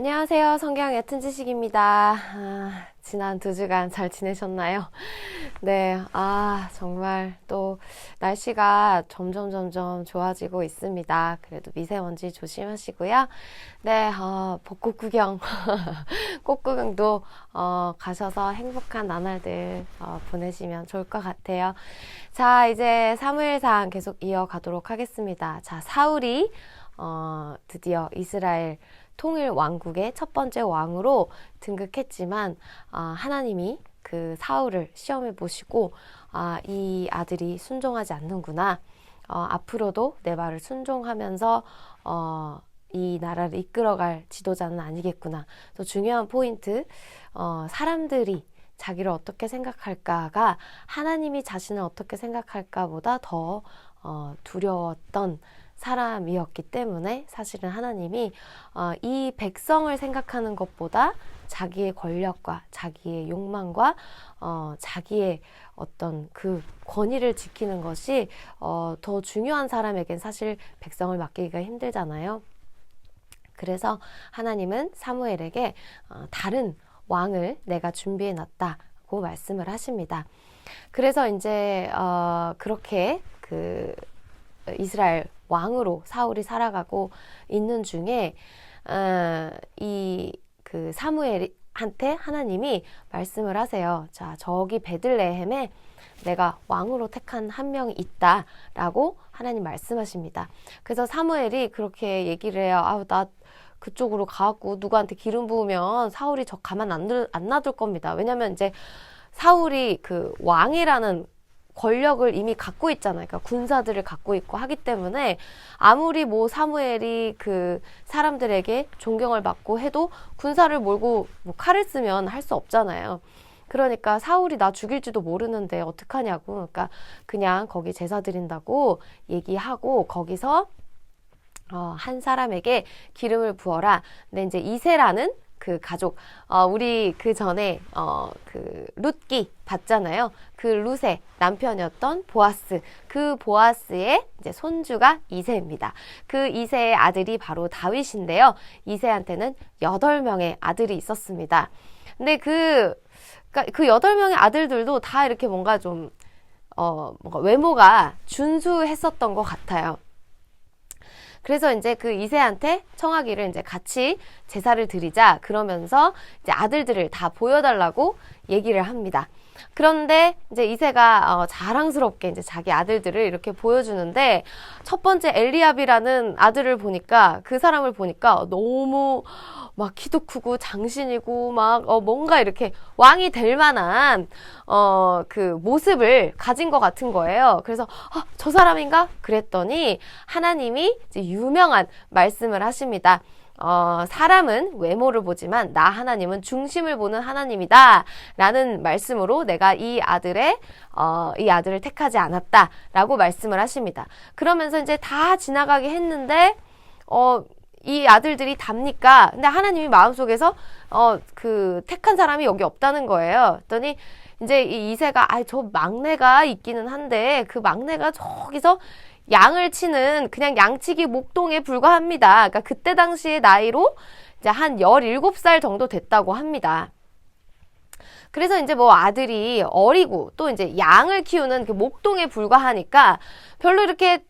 안녕하세요. 성경 옅은 지식입니다. 아, 지난 두 주간 잘 지내셨나요? 네, 아, 정말 또 날씨가 점점 점점 좋아지고 있습니다. 그래도 미세먼지 조심하시고요. 네, 어, 벚꽃 구경, 꽃 구경도 어, 가셔서 행복한 나날들 어, 보내시면 좋을 것 같아요. 자, 이제 사무엘상 계속 이어가도록 하겠습니다. 자, 사울이 어, 드디어 이스라엘 통일 왕국의 첫 번째 왕으로 등극했지만 아, 하나님이 그 사울을 시험해 보시고 아, 이 아들이 순종하지 않는구나. 어, 앞으로도 내 말을 순종하면서 어, 이 나라를 이끌어갈 지도자는 아니겠구나. 또 중요한 포인트, 어, 사람들이 자기를 어떻게 생각할까가 하나님이 자신을 어떻게 생각할까보다 더 어, 두려웠던 사람이었기 때문에 사실은 하나님이 어, 이 백성을 생각하는 것보다 자기의 권력과 자기의 욕망과 어, 자기의 어떤 그 권위를 지키는 것이 어, 더 중요한 사람에겐 사실 백성을 맡기기가 힘들잖아요. 그래서 하나님은 사무엘에게 어, 다른 왕을 내가 준비해 놨다고 말씀을 하십니다. 그래서 이제 어, 그렇게 그 이스라엘 왕으로 사울이 살아가고 있는 중에 어, 이그 사무엘한테 하나님이 말씀을 하세요. 자, 저기 베들레헴에 내가 왕으로 택한 한 명이 있다라고 하나님 말씀하십니다. 그래서 사무엘이 그렇게 얘기를 해요. 아우 나 그쪽으로 가갖고 누구한테 기름 부으면 사울이 저 가만 안, 안 놔둘 겁니다. 왜냐면 이제 사울이 그 왕이라는 권력을 이미 갖고 있잖아요. 그러니까 군사들을 갖고 있고 하기 때문에 아무리 뭐 사무엘이 그 사람들에게 존경을 받고 해도 군사를 몰고 뭐 칼을 쓰면 할 수 없잖아요. 그러니까 사울이 나 죽일지도 모르는데 어떡하냐고. 그러니까 그냥 거기 제사 드린다고 얘기하고 거기서 어, 한 사람에게 기름을 부어라. 근데 이제 이세라는 그 가족, 어, 우리 그 전에, 어, 그, 룻기 봤잖아요. 그 룻의 남편이었던 보아스. 그 보아스의 이제 손주가 이세입니다. 그 이세의 아들이 바로 다윗인데요. 이세한테는 여덟 명의 아들이 있었습니다. 근데 그, 그러니까 그 여덟 명의 아들들도 다 이렇게 뭔가 좀, 어, 뭔가 외모가 준수했었던 것 같아요. 그래서 이제 그 이세한테 청하기를 이제 같이 제사를 드리자 그러면서 이제 아들들을 다 보여달라고 얘기를 합니다. 그런데 이제 이세가 어, 자랑스럽게 이제 자기 아들들을 이렇게 보여주는데 첫 번째 엘리압이라는 아들을 보니까 그 사람을 보니까 너무 막 키도 크고 장신이고 막 어, 뭔가 이렇게 왕이 될 만한 어, 그 모습을 가진 것 같은 거예요. 그래서 아, 저 사람인가? 그랬더니 하나님이 유명한 말씀을 하십니다. 어, 사람은 외모를 보지만 나 하나님은 중심을 보는 하나님이다. 라는 말씀으로 내가 이 아들의, 어, 이 아들을 택하지 않았다. 라고 말씀을 하십니다. 그러면서 이제 다 지나가게 했는데, 어, 이 아들들이 답니까? 근데 하나님이 마음속에서, 어, 그, 택한 사람이 여기 없다는 거예요. 그랬더니, 이제 이 이세가, 아, 저 막내가 있기는 한데, 그 막내가 저기서 양을 치는 그냥 양치기 목동에 불과합니다. 그러니까 그때 당시의 나이로 이제 한 17살 정도 됐다고 합니다. 그래서 이제 뭐 아들이 어리고 또 이제 양을 키우는 그 목동에 불과하니까 별로 이렇게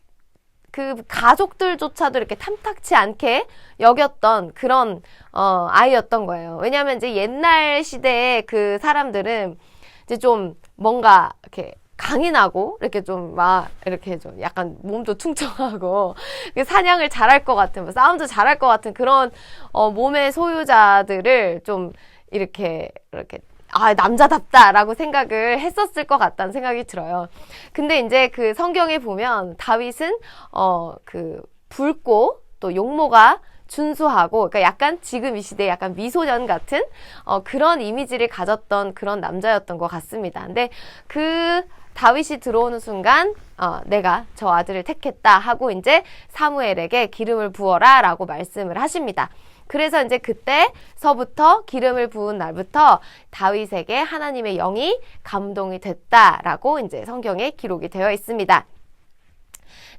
그 가족들조차도 이렇게 탐탁치 않게 여겼던 그런 어 아이였던 거예요. 왜냐하면 이제 옛날 시대의 그 사람들은 이제 좀 뭔가 이렇게 강인하고 이렇게 좀 막 이렇게 좀 약간 몸도 퉁퉁하고 사냥을 잘할 것 같은 뭐 싸움도 잘할 것 같은 그런 어 몸의 소유자들을 좀 이렇게 이렇게 아, 남자답다라고 생각을 했었을 것 같다는 생각이 들어요. 근데 이제 그 성경에 보면 다윗은, 어, 그, 붉고 또 용모가 준수하고, 그러니까 약간 지금 이 시대에 약간 미소년 같은, 어, 그런 이미지를 가졌던 그런 남자였던 것 같습니다. 근데 그 다윗이 들어오는 순간 어, 내가 저 아들을 택했다 하고 이제 사무엘에게 기름을 부어라 라고 말씀을 하십니다. 그래서 이제 그때서부터 기름을 부은 날부터 다윗에게 하나님의 영이 감동이 됐다라고 이제 성경에 기록이 되어 있습니다.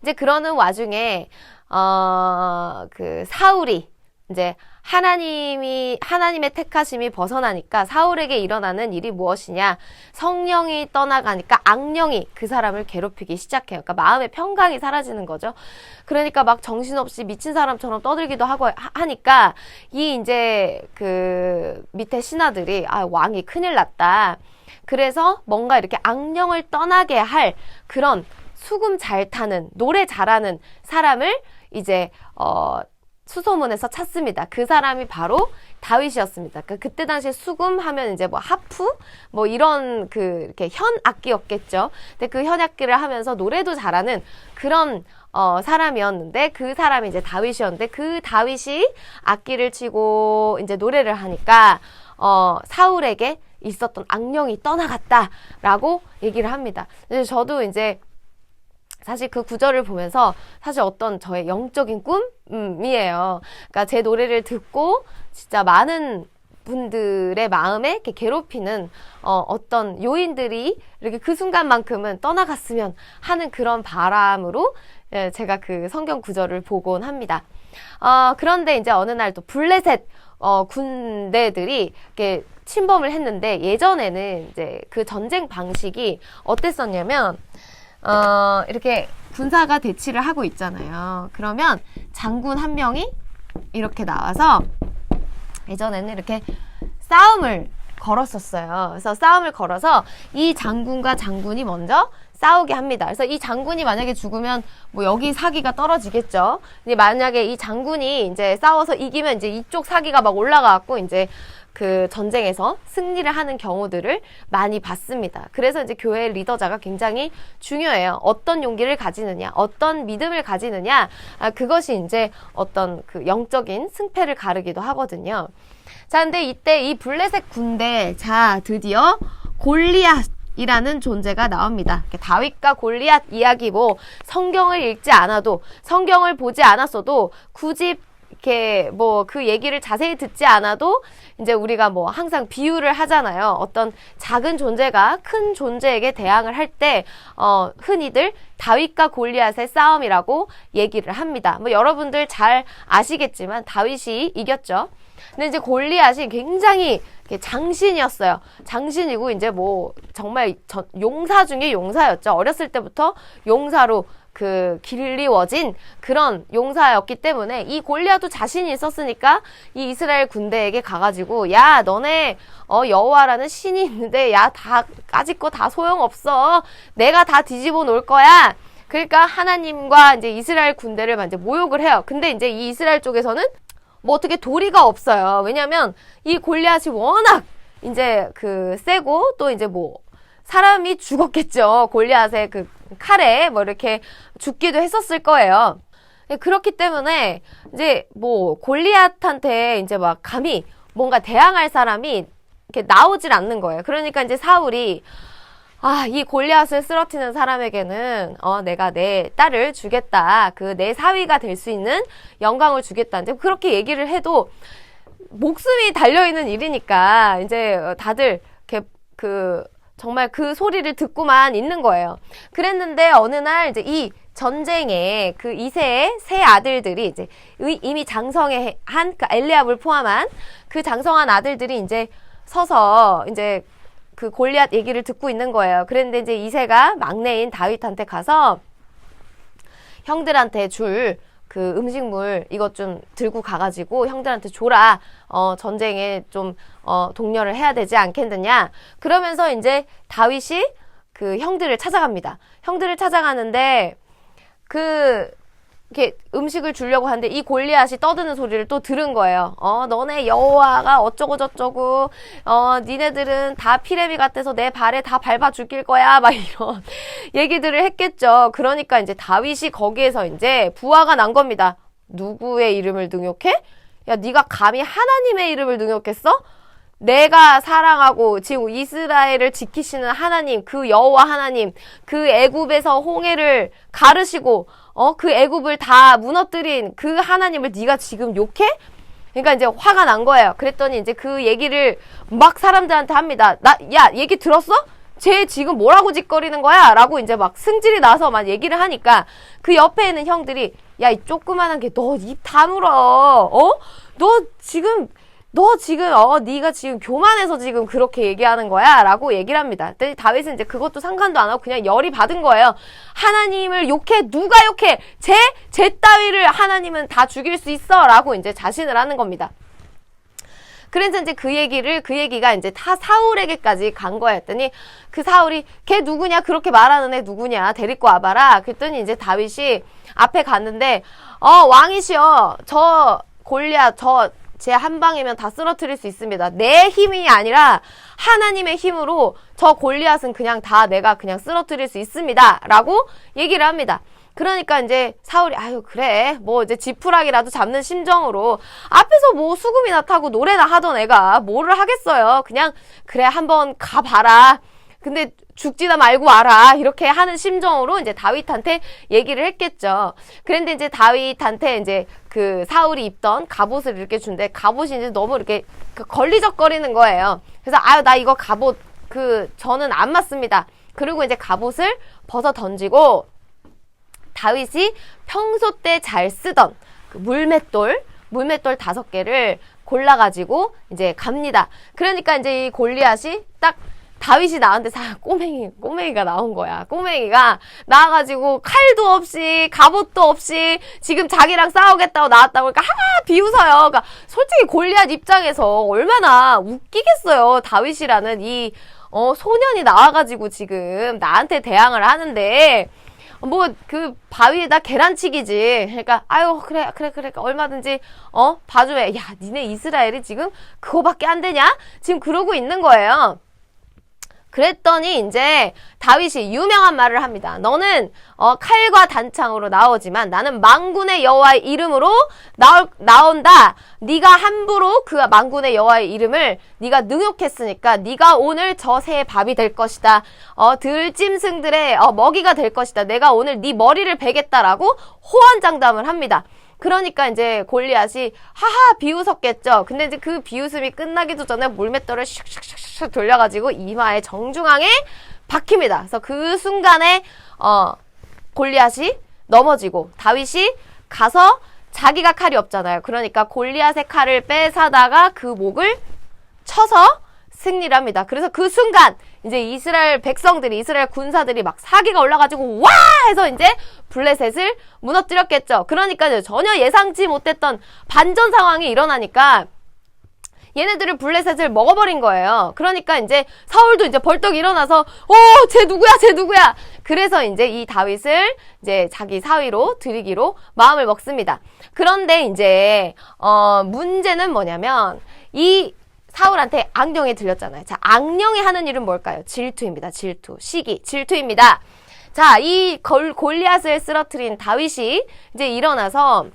이제 그러는 와중에 어, 그 사울이 이제 하나님이 하나님의 택하심이 벗어나니까 사울에게 일어나는 일이 무엇이냐? 성령이 떠나가니까 악령이 그 사람을 괴롭히기 시작해요. 그러니까 마음의 평강이 사라지는 거죠. 그러니까 막 정신없이 미친 사람처럼 떠들기도 하고 하- 하니까 이 이제 그 밑에 신하들이 아 왕이 큰일 났다. 그래서 뭔가 이렇게 악령을 떠나게 할 그런 수금 잘 타는 노래 잘하는 사람을 이제 어 수소문에서 찾습니다. 그 사람이 바로 다윗이었습니다. 그러니까 그때 당시에 수금 하면 이제 뭐 하프 뭐 이런 그 이렇게 현 악기였겠죠. 근데 그 현 악기를 하면서 노래도 잘하는 그런 어 사람이었는데 그 사람이 이제 다윗이었는데 그 다윗이 악기를 치고 이제 노래를 하니까 어 사울에게 있었던 악령이 떠나갔다라고 얘기를 합니다. 저도 이제 사실 그 구절을 보면서 사실 어떤 저의 영적인 꿈이에요. 그러니까 제 노래를 듣고 진짜 많은 분들의 마음에 이렇게 괴롭히는 어, 어떤 요인들이 이렇게 그 순간만큼은 떠나갔으면 하는 그런 바람으로 예, 제가 그 성경 구절을 보곤 합니다. 어, 그런데 이제 어느 날 또 블레셋 어, 군대들이 이렇게 침범을 했는데 예전에는 이제 그 전쟁 방식이 어땠었냐면 어, 이렇게 군사가 대치를 하고 있잖아요. 그러면 장군 한 명이 이렇게 나와서 예전에는 이렇게 싸움을 걸었었어요. 그래서 싸움을 걸어서 이 장군과 장군이 먼저 싸우게 합니다. 그래서 이 장군이 만약에 죽으면 뭐 여기 사기가 떨어지겠죠. 근데 만약에 이 장군이 이제 싸워서 이기면 이제 이쪽 사기가 막 올라가고 이제 그 전쟁에서 승리를 하는 경우들을 많이 봤습니다. 그래서 이제 교회 리더자가 굉장히 중요해요. 어떤 용기를 가지느냐, 어떤 믿음을 가지느냐, 아, 그것이 이제 어떤 그 영적인 승패를 가르기도 하거든요. 자, 근데 이때 이 블레셋 군대, 자, 드디어 골리앗 이라는 존재가 나옵니다. 다윗과 골리앗 이야기 뭐 성경을 읽지 않아도 성경을 보지 않았어도 굳이 이렇게 뭐 그 얘기를 자세히 듣지 않아도 이제 우리가 뭐 항상 비유를 하잖아요. 어떤 작은 존재가 큰 존재에게 대항을 할 때 어, 흔히들 다윗과 골리앗의 싸움이라고 얘기를 합니다. 뭐 여러분들 잘 아시겠지만 다윗이 이겼죠. 근데 이제 골리앗이 굉장히 장신이었어요. 장신이고 이제 뭐 정말 전- 용사 중에 용사였죠. 어렸을 때부터 용사로 그 길리워진 그런 용사였기 때문에 이 골리앗도 자신이 있었으니까 이 이스라엘 군대에게 가가지고 야 너네 어 여호와라는 신이 있는데 야 다 까짓 거 다 소용없어 내가 다 뒤집어 놓을 거야 그러니까 하나님과 이제 이스라엘 군대를 막 이제 모욕을 해요 근데 이제 이 이스라엘 쪽에서는 뭐 어떻게 도리가 없어요. 왜냐면 이 골리앗이 워낙 이제 그 세고 또 이제 뭐 사람이 죽었겠죠. 골리앗의 그 칼에 뭐 이렇게 죽기도 했었을 거예요. 네, 그렇기 때문에 이제 뭐 골리앗한테 이제 막 감히 뭔가 대항할 사람이 이렇게 나오질 않는 거예요. 그러니까 이제 사울이 아, 이 골리앗을 쓰러뜨리는 사람에게는 어, 내가 내 딸을 주겠다. 그 내 사위가 될 수 있는 영광을 주겠다. 이제 그렇게 얘기를 해도 목숨이 달려 있는 일이니까 이제 다들 이렇게 그 정말 그 소리를 듣고만 있는 거예요. 그랬는데 어느 날 이제 이 전쟁에 그 이세의 세 아들들이 이제 의- 이미 장성해 한그 엘리압을 포함한 그 장성한 아들들이 이제 서서 이제 그 골리앗 얘기를 듣고 있는 거예요. 그랬는데 이제 이세가 막내인 다윗한테 가서 형들한테 줄 그 음식물 이것 좀 들고 가가지고 형들한테 줘라. 어, 전쟁에 좀, 어, 독려를 해야 되지 않겠느냐. 그러면서 이제 다윗이 그 형들을 찾아갑니다. 형들을 찾아가는데 그, 이렇게 음식을 주려고 하는데 이 골리앗이 떠드는 소리를 또 들은 거예요. 어, 너네 여호와가 어쩌고 저쩌고, 어, 니네들은 다 피레미 같아서 내 발에 다 밟아 죽일 거야. 막 이런 얘기들을 했겠죠. 그러니까 이제 다윗이 거기에서 이제 부하가 난 겁니다. 누구의 이름을 능욕해? 야, 네가 감히 하나님의 이름을 능욕했어? 내가 사랑하고 지금 이스라엘을 지키시는 하나님, 그 여호와 하나님, 그 애굽에서 홍해를 가르시고 어, 그 애굽을 다 무너뜨린 그 하나님을 네가 지금 욕해? 그러니까 이제 화가 난 거예요. 그랬더니 이제 그 얘기를 막 사람들한테 합니다. 나, 야, 얘기 들었어? 쟤 지금 뭐라고 짓거리는 거야? 라고 이제 막 승질이 나서 막 얘기를 하니까 그 옆에 있는 형들이 야, 이 조그만한 게 너 입 다물어. 어? 너 지금 너 지금 어 네가 지금 교만해서 지금 그렇게 얘기하는 거야라고 얘기를 합니다. 그랬더니 다윗은 이제 그것도 상관도 안 하고 그냥 열이 받은 거예요. 하나님을 욕해 누가 욕해 쟤쟤 따위를 하나님은 다 죽일 수 있어라고 이제 자신을 하는 겁니다. 그래서 이제 그 얘기를 그 얘기가 이제 타 사울에게까지 간 거였더니 그 사울이 걔 누구냐 그렇게 말하는 애 누구냐 데리고 와봐라 그랬더니 이제 다윗이 앞에 갔는데 어 왕이시여 저 골리앗 저 제 한 방이면 다 쓰러뜨릴 수 있습니다. 내 힘이 아니라 하나님의 힘으로 저 골리앗은 그냥 다 내가 그냥 쓰러뜨릴 수 있습니다.라고 얘기를 합니다. 그러니까 이제 사울이 아유 그래 뭐 이제 지푸라기라도 잡는 심정으로 앞에서 뭐 수금이나 타고 노래나 하던 애가 뭐를 하겠어요. 그냥 그래 한번 가봐라. 근데 죽지나 말고 와라 이렇게 하는 심정으로 이제 다윗한테 얘기를 했겠죠. 그런데 이제 다윗한테 이제 그 사울이 입던 갑옷을 이렇게 준대. 갑옷이 이제 너무 이렇게 그 걸리적거리는 거예요. 그래서 아유 나 이거 갑옷 그 저는 안 맞습니다. 그리고 이제 갑옷을 벗어 던지고 다윗이 평소 때 잘 쓰던 그 물맷돌, 물맷돌 다섯 개를 골라가지고 이제 갑니다. 그러니까 이제 이 골리앗이 딱 다윗이 나한테 사 꼬맹이 꼬맹이가 나온 거야. 꼬맹이가 나와가지고 칼도 없이 갑옷도 없이 지금 자기랑 싸우겠다고 나왔다고 그러니까 하 비웃어요. 그러니까 솔직히 골리앗 입장에서 얼마나 웃기겠어요. 다윗이라는 이 어, 소년이 나와가지고 지금 나한테 대항을 하는데 뭐 그 바위에다 계란치기지. 그러니까 아유 그래 그래 그래 얼마든지 어 봐줘야. 야 니네 이스라엘이 지금 그거밖에 안 되냐? 지금 그러고 있는 거예요. 그랬더니 이제 다윗이 유명한 말을 합니다. 너는 어, 칼과 단창으로 나오지만 나는 망군의 여호와의 이름으로 나올, 나온다. 네가 함부로 그 망군의 여호와의 이름을 네가 능욕했으니까 네가 오늘 저 새의 밥이 될 것이다. 어, 들짐승들의 어, 먹이가 될 것이다. 내가 오늘 네 머리를 베겠다라고 호언장담을 합니다. 그러니까 이제 골리앗이 하하 비웃었겠죠. 근데 이제 그 비웃음이 끝나기도 전에 물맷돌을 슉슉슉슉 돌려가지고 이마의 정중앙에 박힙니다. 그래서 그 순간에 어 골리앗이 넘어지고 다윗이 가서 자기가 칼이 없잖아요. 그러니까 골리앗의 칼을 빼사다가 그 목을 쳐서 승리를 합니다. 그래서 그 순간 이제 이스라엘 백성들이 이스라엘 군사들이 막 사기가 올라가지고 와 해서 이제 블레셋을 무너뜨렸겠죠. 그러니까 전혀 예상치 못했던 반전 상황이 일어나니까 얘네들을 블레셋을 먹어버린 거예요. 그러니까 이제 사울도 이제 벌떡 일어나서 어, 쟤 누구야, 쟤 누구야. 그래서 이제 이 다윗을 이제 자기 사위로 들이기로 마음을 먹습니다. 그런데 이제 어 문제는 뭐냐면 이 사울한테 악령이 들렸잖아요. 자, 악령이 하는 일은 뭘까요? 질투입니다. 질투. 시기. 질투입니다. 자, 이 골, 골리앗을 쓰러뜨린 다윗이 이제 일어나서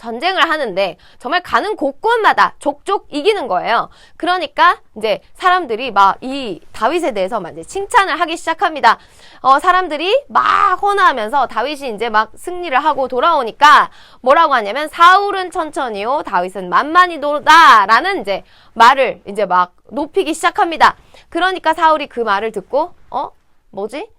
전쟁을 하는데 정말 가는 곳곳마다 족족 이기는 거예요. 그러니까 이제 사람들이 막 이 다윗에 대해서 막 이제 칭찬을 하기 시작합니다. 어, 사람들이 막 호나하면서 다윗이 이제 막 승리를 하고 돌아오니까 뭐라고 하냐면 사울은 천천히요, 다윗은 만만히도다라는 이제 말을 이제 막 높이기 시작합니다. 그러니까 사울이 그 말을 듣고 어 뭐지?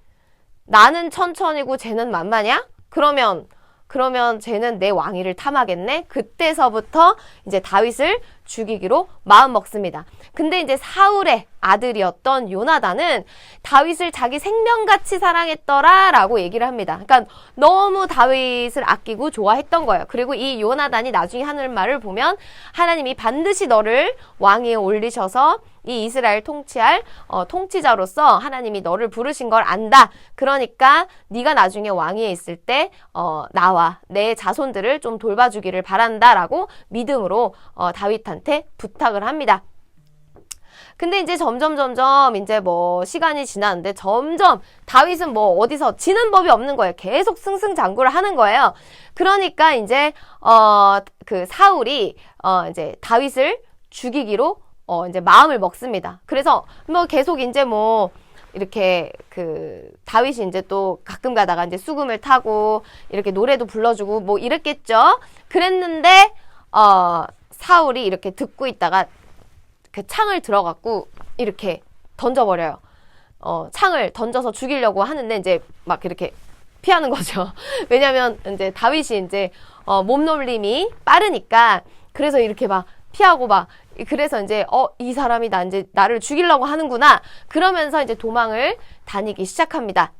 나는 천천히고 쟤는 만만이야? 그러면 그러면 쟤는 내 왕위를 탐하겠네? 그때서부터 이제 다윗을 죽이기로 마음 먹습니다. 근데 이제 사울의 아들이었던 요나단은 다윗을 자기 생명같이 사랑했더라 라고 얘기를 합니다. 그러니까 너무 다윗을 아끼고 좋아했던 거예요. 그리고 이 요나단이 나중에 하는 말을 보면 하나님이 반드시 너를 왕위에 올리셔서 이 이스라엘 통치할 어, 통치자로서 하나님이 너를 부르신 걸 안다. 그러니까 네가 나중에 왕위에 있을 때 어, 나와 내 자손들을 좀 돌봐주기를 바란다라고 믿음으로 어, 다윗한테 부탁을 합니다. 근데 이제 점점 점점 이제 뭐 시간이 지나는데 점점 다윗은 뭐 어디서 지는 법이 없는 거예요. 계속 승승장구를 하는 거예요. 그러니까 이제 어 그 사울이 어 이제 다윗을 죽이기로 어 이제 마음을 먹습니다. 그래서 뭐 계속 이제 뭐 이렇게 그 다윗이 이제 또 가끔 가다가 이제 수금을 타고 이렇게 노래도 불러주고 뭐 이랬겠죠. 그랬는데 어 사울이 이렇게 듣고 있다가 그 창을 들어갖고 이렇게 던져버려요. 어, 창을 던져서 죽이려고 하는데 이제 막 이렇게 피하는 거죠. 왜냐면 이제 다윗이 이제 어, 몸놀림이 빠르니까 그래서 이렇게 막 피하고 막 그래서 이제 어 이 사람이 나 이제 나를 죽이려고 하는구나 그러면서 이제 도망을 다니기 시작합니다.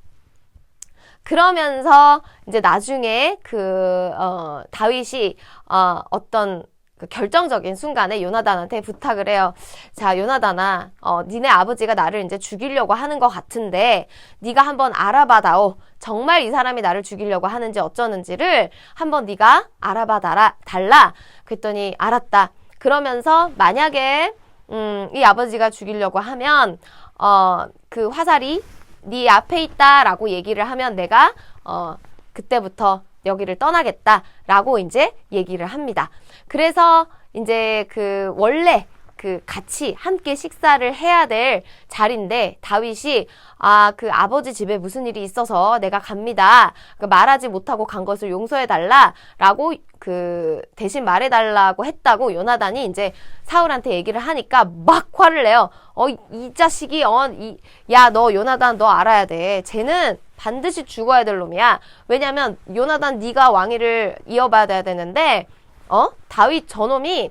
그러면서 이제 나중에 그 어, 다윗이 어, 어떤 그 결정적인 순간에 요나단한테 부탁을 해요. 자, 요나단아, 어, 니네 아버지가 나를 이제 죽이려고 하는 것 같은데, 네가 한번 알아봐다오. 정말 이 사람이 나를 죽이려고 하는지 어쩌는지를 한번 네가 알아봐 달라. 달라. 그랬더니 알았다. 그러면서 만약에 음, 이 아버지가 죽이려고 하면 어, 그 화살이 네 앞에 있다라고 얘기를 하면 내가 어, 그때부터 여기를 떠나겠다라고 이제 얘기를 합니다. 그래서 이제 그 원래 그 같이 함께 식사를 해야 될 자리인데 다윗이 아 그 아버지 집에 무슨 일이 있어서 내가 갑니다. 그 말하지 못하고 간 것을 용서해 달라라고 그 대신 말해 달라고 했다고 요나단이 이제 사울한테 얘기를 하니까 막 화를 내요. 어이 자식이 어이야 너 요나단 너 알아야 돼. 쟤는 반드시 죽어야 될 놈이야. 왜냐면 요나단 네가 왕위를 이어받아야 되는데 어 다윗 저놈이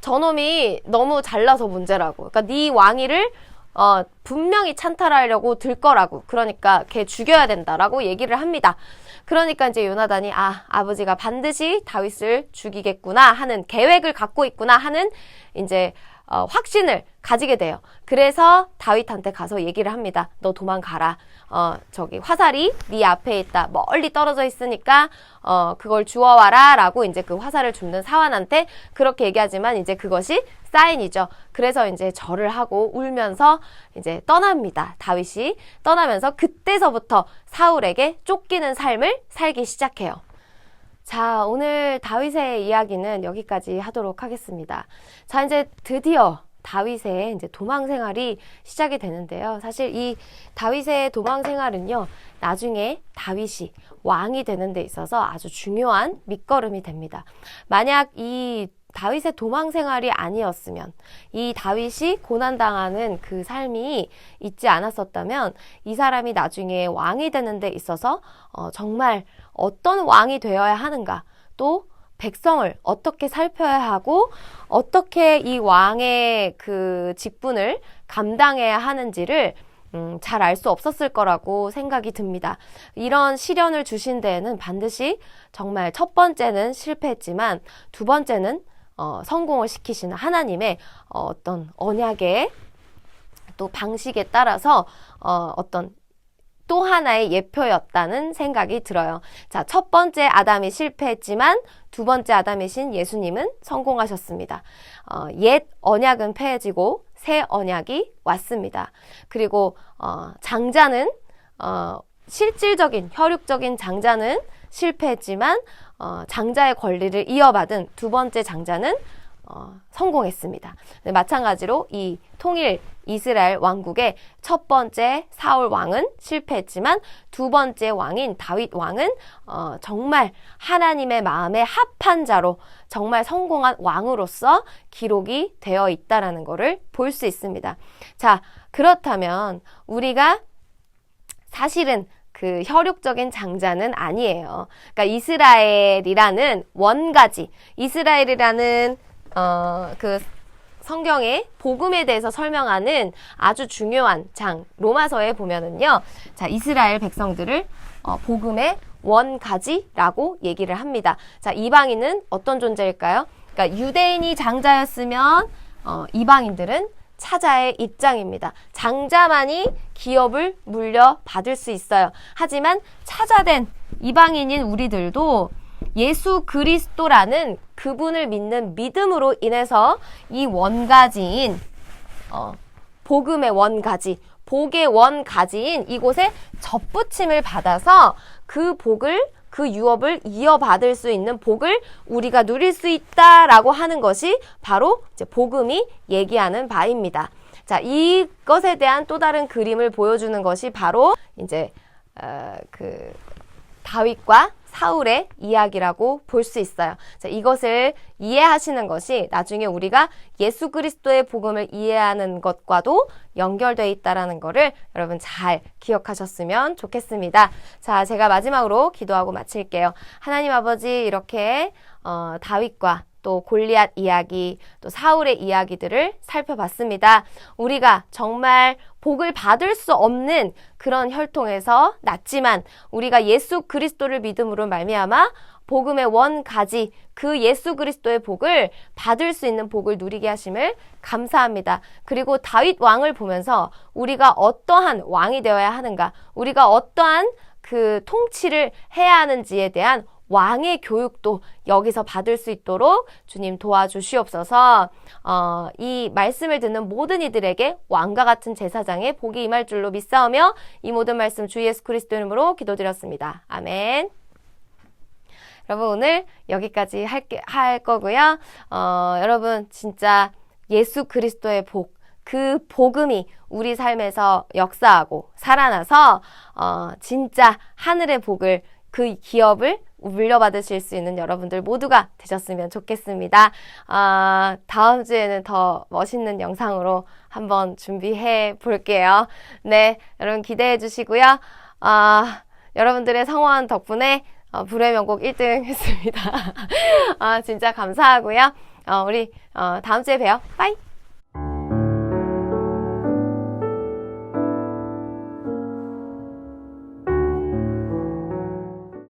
저놈이 너무 잘나서 문제라고. 그러니까 네 왕위를 어, 분명히 찬탈하려고 들 거라고. 그러니까 걔 죽여야 된다라고 얘기를 합니다. 그러니까 이제 요나단이 아, 아버지가 반드시 다윗을 죽이겠구나 하는 계획을 갖고 있구나 하는 이제 어, 확신을 가지게 돼요. 그래서 다윗한테 가서 얘기를 합니다. 너 도망가라. 어, 저기 화살이 네 앞에 있다. 멀리 떨어져 있으니까 어, 그걸 주워 와라라고 이제 그 화살을 줍는 사환한테 그렇게 얘기하지만 이제 그것이 사인이죠. 그래서 이제 절을 하고 울면서 이제 떠납니다. 다윗이 떠나면서 그때서부터 사울에게 쫓기는 삶을 살기 시작해요. 자, 오늘 다윗의 이야기는 여기까지 하도록 하겠습니다. 자, 이제 드디어 다윗의 이제 도망 생활이 시작이 되는데요. 사실 이 다윗의 도망 생활은요, 나중에 다윗이 왕이 되는 데 있어서 아주 중요한 밑거름이 됩니다. 만약 이 다윗의 도망 생활이 아니었으면 이 다윗이 고난 당하는 그 삶이 있지 않았었다면 이 사람이 나중에 왕이 되는 데 있어서 어, 정말 어떤 왕이 되어야 하는가 또 백성을 어떻게 살펴야 하고 어떻게 이 왕의 그 직분을 감당해야 하는지를 음, 잘 알 수 없었을 거라고 생각이 듭니다. 이런 시련을 주신 데에는 반드시 정말 첫 번째는 실패했지만 두 번째는 어, 성공을 시키시는 하나님의 어, 어떤 언약의 또 방식에 따라서 어, 어떤 또 하나의 예표였다는 생각이 들어요. 자, 첫 번째 아담이 실패했지만 두 번째 아담이신 예수님은 성공하셨습니다. 어, 옛 언약은 폐해지고 새 언약이 왔습니다. 그리고 어, 장자는 어, 실질적인 혈육적인 장자는 실패했지만 어, 장자의 권리를 이어받은 두 번째 장자는 어, 성공했습니다. 네, 마찬가지로 이 통일 이스라엘 왕국의 첫 번째 사울 왕은 실패했지만 두 번째 왕인 다윗 왕은 어, 정말 하나님의 마음에 합한 자로 정말 성공한 왕으로서 기록이 되어 있다라는 것을 볼 수 있습니다. 자, 그렇다면 우리가 사실은 그 혈육적인 장자는 아니에요. 그러니까 이스라엘이라는 원가지, 이스라엘이라는 어, 그 성경의 복음에 대해서 설명하는 아주 중요한 장 로마서에 보면은요. 자, 이스라엘 백성들을 어, 복음의 원가지라고 얘기를 합니다. 자, 이방인은 어떤 존재일까요? 그러니까 유대인이 장자였으면 어, 이방인들은 차자의 입장입니다. 장자만이 기업을 물려받을 수 있어요. 하지만 차자된 이방인인 우리들도 예수 그리스도라는 그분을 믿는 믿음으로 인해서 이 원가지인 어, 복음의 원가지, 복의 원가지인 이곳에 접붙임을 받아서 그 복을 그 유업을 이어받을 수 있는 복을 우리가 누릴 수 있다라고 하는 것이 바로 이제 복음이 얘기하는 바입니다. 자, 이것에 대한 또 다른 그림을 보여주는 것이 바로 이제 어, 그 다윗과 사울의 이야기라고 볼 수 있어요. 자, 이것을 이해하시는 것이 나중에 우리가 예수 그리스도의 복음을 이해하는 것과도 연결되어 있다라는 것을 여러분 잘 기억하셨으면 좋겠습니다. 자, 제가 마지막으로 기도하고 마칠게요. 하나님 아버지 이렇게 어, 다윗과 또 골리앗 이야기, 또 사울의 이야기들을 살펴봤습니다. 우리가 정말 복을 받을 수 없는 그런 혈통에서 났지만 우리가 예수 그리스도를 믿음으로 말미암아 복음의 원 가지 그 예수 그리스도의 복을 받을 수 있는 복을 누리게 하심을 감사합니다. 그리고 다윗 왕을 보면서 우리가 어떠한 왕이 되어야 하는가, 우리가 어떠한 그 통치를 해야 하는지에 대한 왕의 교육도 여기서 받을 수 있도록 주님 도와주시옵소서. 어, 이 말씀을 듣는 모든 이들에게 왕과 같은 제사장의 복이 임할 줄로 믿사오며 이 모든 말씀 주 예수 그리스도 이름으로 기도드렸습니다. 아멘. 여러분 오늘 여기까지 할게, 할 거고요. 어, 여러분 진짜 예수 그리스도의 복, 그 복음이 우리 삶에서 역사하고 살아나서 어, 진짜 하늘의 복을 그 기업을 물려받으실 수 있는 여러분들 모두가 되셨으면 좋겠습니다. 아, 다음 주에는 더 멋있는 영상으로 한번 준비해 볼게요. 네, 여러분 기대해 주시고요. 아, 여러분들의 성원 덕분에 어, 불의 명곡 1등 했습니다. 아, 진짜 감사하고요. 어, 우리 어, 다음 주에 봬요. 빠이!